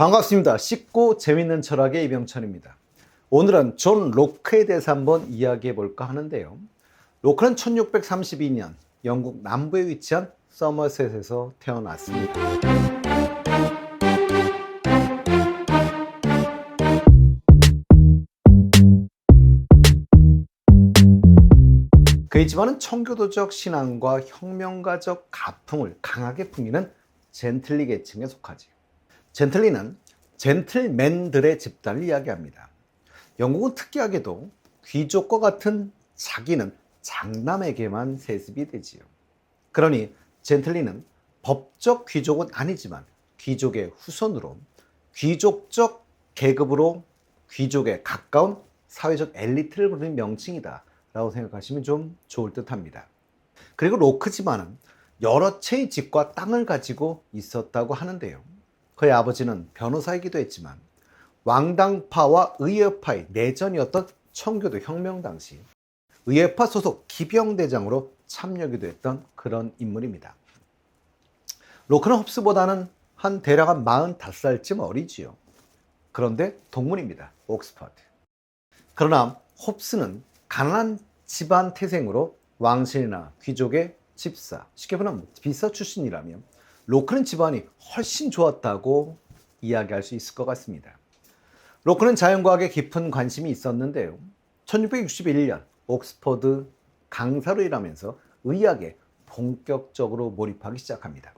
반갑습니다. 쉽고 재밌는 철학의 이병천입니다. 오늘은 존 로크에 대해서 한번 이야기해 볼까 하는데요. 로크는 1632년 영국 남부에 위치한 서머셋에서 태어났습니다. 그의 집안은 청교도적 신앙과 혁명가적 가풍을 강하게 풍기는 젠틀리 계층에 속하지요. 젠틀리는 젠틀맨들의 집단을 이야기합니다. 영국은 특이하게도 귀족과 같은 자기는 장남에게만 세습이 되지요. 그러니 젠틀리는 법적 귀족은 아니지만 귀족의 후손으로 귀족적 계급으로 귀족에 가까운 사회적 엘리트를 부르는 명칭이다 라고 생각하시면 좀 좋을 듯 합니다. 그리고 로크 집안은 여러 채의 집과 땅을 가지고 있었다고 하는데요. 그의 아버지는 변호사이기도 했지만 왕당파와 의회파의 내전이었던 청교도 혁명 당시 의회파 소속 기병대장으로 참여하기도 했던 그런 인물입니다. 로크는 홉스보다는 한 대략 한 45살쯤 어리지요. 그런데 동문입니다. 옥스퍼드. 그러나 홉스는 가난한 집안 태생으로 왕실이나 귀족의 집사, 쉽게 말하면 비서 출신이라면 로크는 집안이 훨씬 좋았다고 이야기할 수 있을 것 같습니다. 로크는 자연과학에 깊은 관심이 있었는데요. 1661년 옥스퍼드 강사로 일하면서 의학에 본격적으로 몰입하기 시작합니다.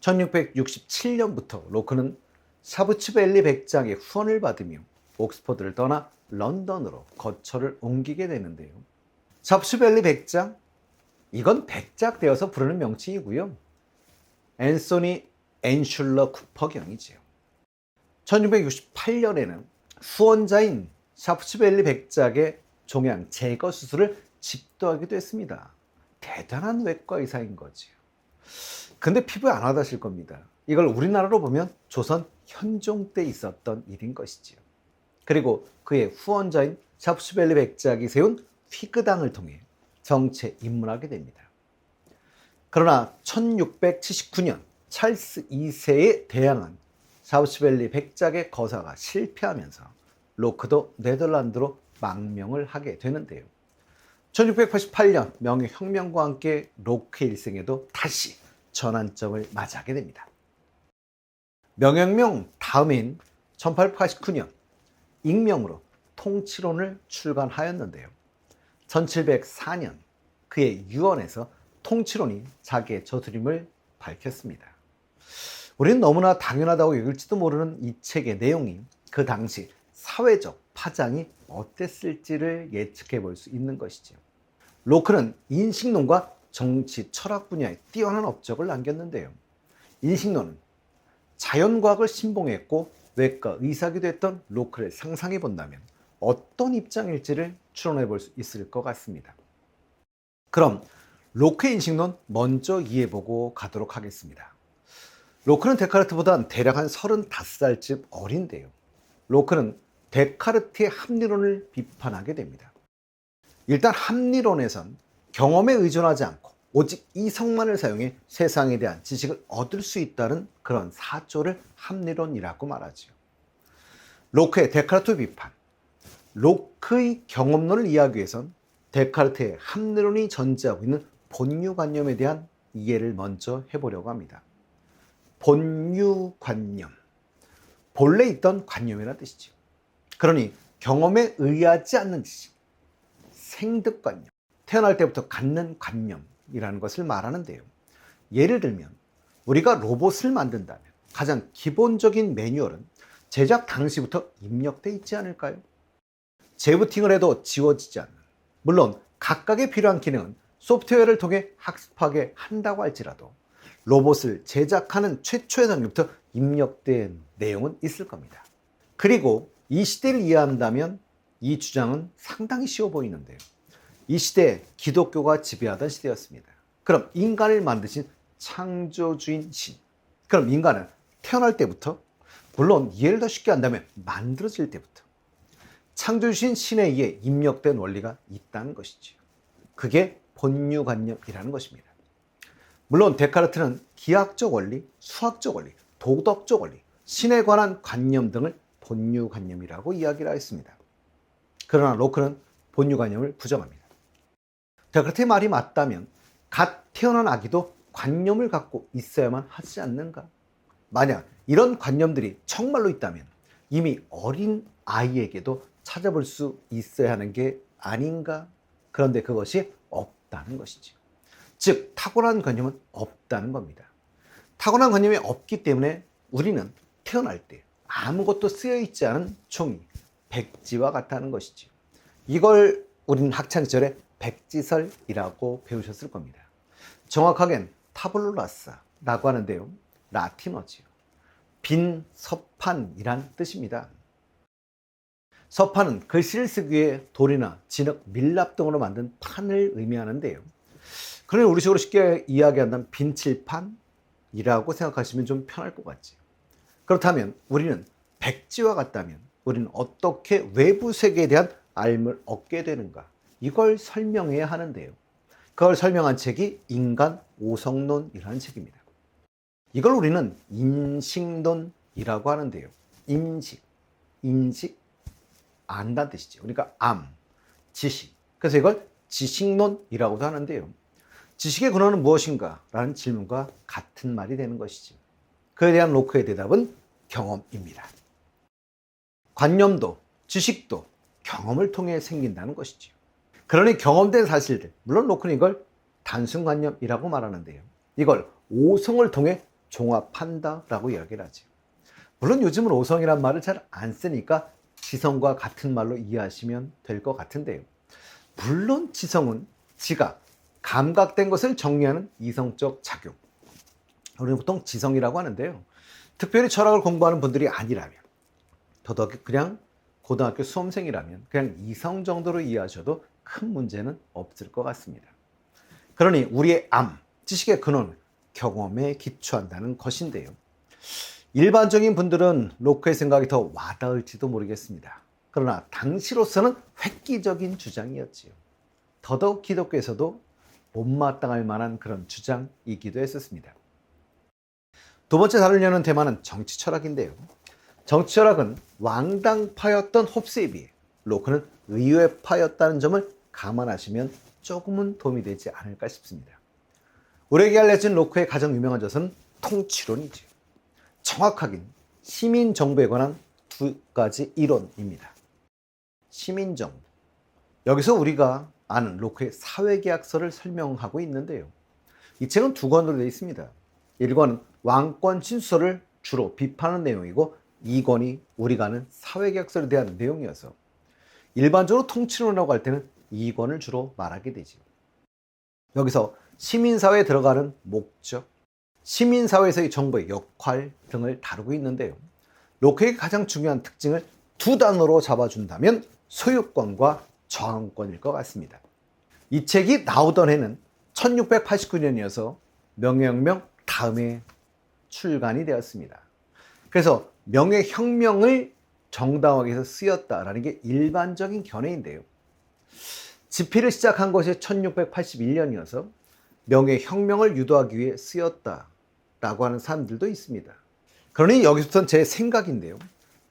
1667년부터 로크는 샤브츠벨리 백작의 후원을 받으며 옥스퍼드를 떠나 런던으로 거처를 옮기게 되는데요. 샤브츠벨리 백작? 이건 백작 되어서 부르는 명칭이고요. 앤소니 앤슐러 쿠퍼경이지요. 1668년에는 후원자인 샤프츠벨리 백작의 종양 제거 수술을 집도하기도 했습니다. 대단한 외과 의사인 거지요. 근데 피부에 안 와닿으실 겁니다. 이걸 우리나라로 보면 조선 현종 때 있었던 일인 것이지요. 그리고 그의 후원자인 샤프츠벨리 백작이 세운 휘그당을 통해 정치에 입문하게 됩니다. 그러나 1679년 찰스 2세에 대항한 샤우스벨리 백작의 거사가 실패하면서 로크도 네덜란드로 망명을 하게 되는데요. 1688년 명예혁명과 함께 로크 일생에도 다시 전환점을 맞이하게 됩니다. 명예혁명 다음인 1889년 익명으로 통치론을 출간하였는데요. 1704년 그의 유언에서 통치론이 자기의 저술임을 밝혔습니다. 우리는 너무나 당연하다고 여길지도 모르는 이 책의 내용이 그 당시 사회적 파장이 어땠을지를 예측해 볼 수 있는 것이죠. 로크는 인식론과 정치 철학 분야에 뛰어난 업적을 남겼는데요. 인식론은 자연과학을 신봉했고 외과 의사기도 했던 로크를 상상해 본다면 어떤 입장일지를 추론해 볼 수 있을 것 같습니다. 그럼 로크의 인식론 먼저 이해해보고 가도록 하겠습니다. 로크는 데카르트보다 대략 한 35살쯤 어린데요. 로크는 데카르트의 합리론을 비판하게 됩니다. 일단 합리론에선 경험에 의존하지 않고 오직 이성만을 사용해 세상에 대한 지식을 얻을 수 있다는 그런 사조를 합리론이라고 말하지요. 로크의 데카르트 비판. 로크의 경험론을 이해하기 위해선 데카르트의 합리론이 전제하고 있는 본유관념에 대한 이해를 먼저 해보려고 합니다. 본유관념. 본래 있던 관념이라는 뜻이죠. 그러니 경험에 의하지 않는 지식. 생득관념. 태어날 때부터 갖는 관념이라는 것을 말하는데요. 예를 들면 우리가 로봇을 만든다면 가장 기본적인 매뉴얼은 제작 당시부터 입력돼 있지 않을까요? 재부팅을 해도 지워지지 않는. 물론 각각의 필요한 기능은 소프트웨어를 통해 학습하게 한다고 할지라도 로봇을 제작하는 최초의 단계부터 입력된 내용은 있을 겁니다. 그리고 이 시대를 이해한다면 이 주장은 상당히 쉬워 보이는데요. 이 시대에 기독교가 지배하던 시대였습니다. 그럼 인간을 만드신 창조주인 신. 그럼 인간은 태어날 때부터 물론 이해를 더 쉽게 한다면 만들어질 때부터 창조주신 신에 의해 입력된 원리가 있다는 것이지요. 그게 본유관념이라는 것입니다. 물론 데카르트는 기하학적 원리, 수학적 원리, 도덕적 원리, 신에 관한 관념 등을 본유관념이라고 이야기를 하였습니다. 그러나 로크는 본유관념을 부정합니다. 자, 그렇게 말이 맞다면 갓 태어난 아기도 관념을 갖고 있어야만 하지 않는가? 만약 이런 관념들이 정말로 있다면 이미 어린 아이에게도 찾아볼 수 있어야 하는 게 아닌가? 그런데 그것이 없다는 것이죠. 즉, 타고난 관념은 없다는 겁니다. 타고난 관념이 없기 때문에 우리는 태어날 때 아무것도 쓰여 있지 않은 종이 백지와 같다는 것이죠. 이걸 우리는 학창 시절에 백지설이라고 배우셨을 겁니다. 정확하겐 타블로라사라고 하는데요. 라틴어지요. 빈 서판이란 뜻입니다. 서판은 글씨를 쓰기 위해 돌이나 진흙, 밀랍 등으로 만든 판을 의미하는데요. 그러니 우리식으로 쉽게 이야기한다면 빈칠판이라고 생각하시면 좀 편할 것 같지요. 그렇다면 우리는 백지와 같다면 우리는 어떻게 외부 세계에 대한 알을 얻게 되는가? 이걸 설명해야 하는데요. 그걸 설명한 책이 인간 오성론이라는 책입니다. 이걸 우리는 인식론이라고 하는데요. 인식, 인식, 안다는 뜻이죠. 그러니까 암, 지식. 그래서 이걸 지식론이라고도 하는데요. 지식의 근원은 무엇인가? 라는 질문과 같은 말이 되는 것이지. 그에 대한 로크의 대답은 경험입니다. 관념도, 지식도 경험을 통해 생긴다는 것이지요. 그러니 경험된 사실들, 물론 로크는 이걸 단순 관념이라고 말하는데요. 이걸 오성을 통해 종합한다라고 이야기를 하죠. 물론 요즘은 오성이란 말을 잘 안 쓰니까 지성과 같은 말로 이해하시면 될 것 같은데요. 물론 지성은 지각, 감각된 것을 정리하는 이성적 작용. 우리는 보통 지성이라고 하는데요. 특별히 철학을 공부하는 분들이 아니라면, 더더욱 그냥 고등학교 수험생이라면 그냥 이성 정도로 이해하셔도 큰 문제는 없을 것 같습니다. 그러니 우리의 암, 지식의 근원, 경험에 기초한다는 것인데요. 일반적인 분들은 로크의 생각이 더 와닿을지도 모르겠습니다. 그러나 당시로서는 획기적인 주장이었지요. 더더욱 기독교에서도 못마땅할 만한 그런 주장이기도 했었습니다. 두 번째 다루려는 테마는 정치 철학인데요. 정치 철학은 왕당파였던 홉스에 비해 로크는 의회파였다는 점을 감안하시면 조금은 도움이 되지 않을까 싶습니다. 우리에게 알려진 로크의 가장 유명한 것은 통치론이죠. 정확하긴 시민 정부에 관한 두 가지 이론입니다. 시민 정부. 여기서 우리가 아는 로크의 사회계약서를 설명하고 있는데요. 이 책은 두 권으로 되어 있습니다. 1권은 왕권 친수서를 주로 비판하는 내용이고 2권이 우리가 아는 사회계약서에 대한 내용이어서 일반적으로 통치론이라고 할 때는 2권을 주로 말하게 되죠. 여기서 시민사회에 들어가는 목적, 시민사회에서의 정부의 역할 등을 다루고 있는데요. 로크의 가장 중요한 특징을 두 단어로 잡아준다면 소유권과 저항권일 것 같습니다. 이 책이 나오던 해는 1689년이어서 명예혁명 다음에 출간이 되었습니다. 그래서 명예혁명을 정당하게 해서 쓰였다라는 게 일반적인 견해인데요. 집필을 시작한 것이 1681년이어서 명예혁명을 유도하기 위해 쓰였다 라고 하는 사람들도 있습니다. 그러니 여기서부터는 제 생각인데요.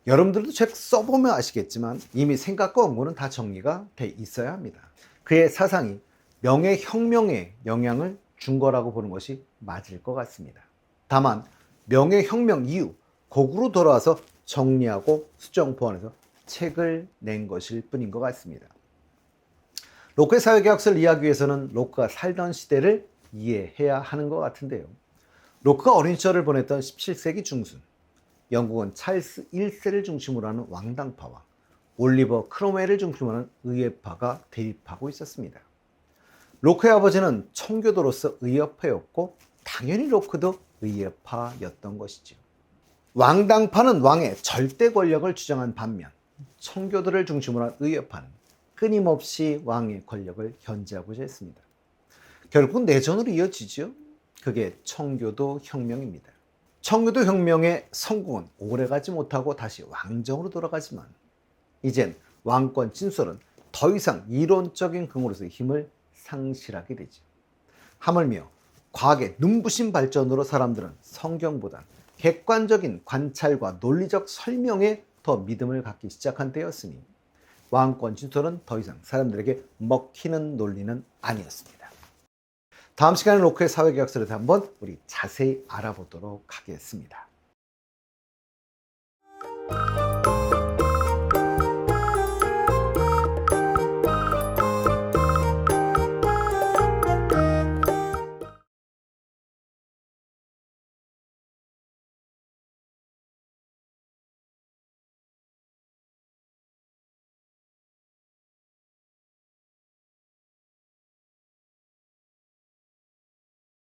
여러분들도 책 써보면 아시겠지만 이미 생각과 원고는 다 정리가 돼 있어야 합니다. 그의 사상이 명예혁명에 영향을 준 거라고 보는 것이 맞을 것 같습니다. 다만 명예혁명 이후 곡으로 돌아와서 정리하고 수정 보완해서 책을 낸 것일 뿐인 것 같습니다. 로크의 사회계약서를 이해하기 위해서는 로크가 살던 시대를 이해해야 하는 것 같은데요. 로크가 어린 시절을 보냈던 17세기 중순, 영국은 찰스 1세를 중심으로 하는 왕당파와 올리버 크로멜을 중심으로 하는 의회파가 대립하고 있었습니다. 로크의 아버지는 청교도로서 의협파였고 당연히 로크도 의협파였던 것이죠. 왕당파는 왕의 절대 권력을 주장한 반면 청교도를 중심으로 한 의협파는 끊임없이 왕의 권력을 견제하고자 했습니다. 결국 내전으로 이어지죠. 그게 청교도 혁명입니다. 청교도 혁명의 성공은 오래가지 못하고 다시 왕정으로 돌아가지만 이젠 왕권 진술은 더 이상 이론적인 근거로서의 힘을 상실하게 되죠. 하물며 과학의 눈부신 발전으로 사람들은 성경보다 객관적인 관찰과 논리적 설명에 더 믿음을 갖기 시작한 때였으니 왕권 진토는 더 이상 사람들에게 먹히는 논리는 아니었습니다. 다음 시간에 로크의 사회계약서를 한번 우리 자세히 알아보도록 하겠습니다.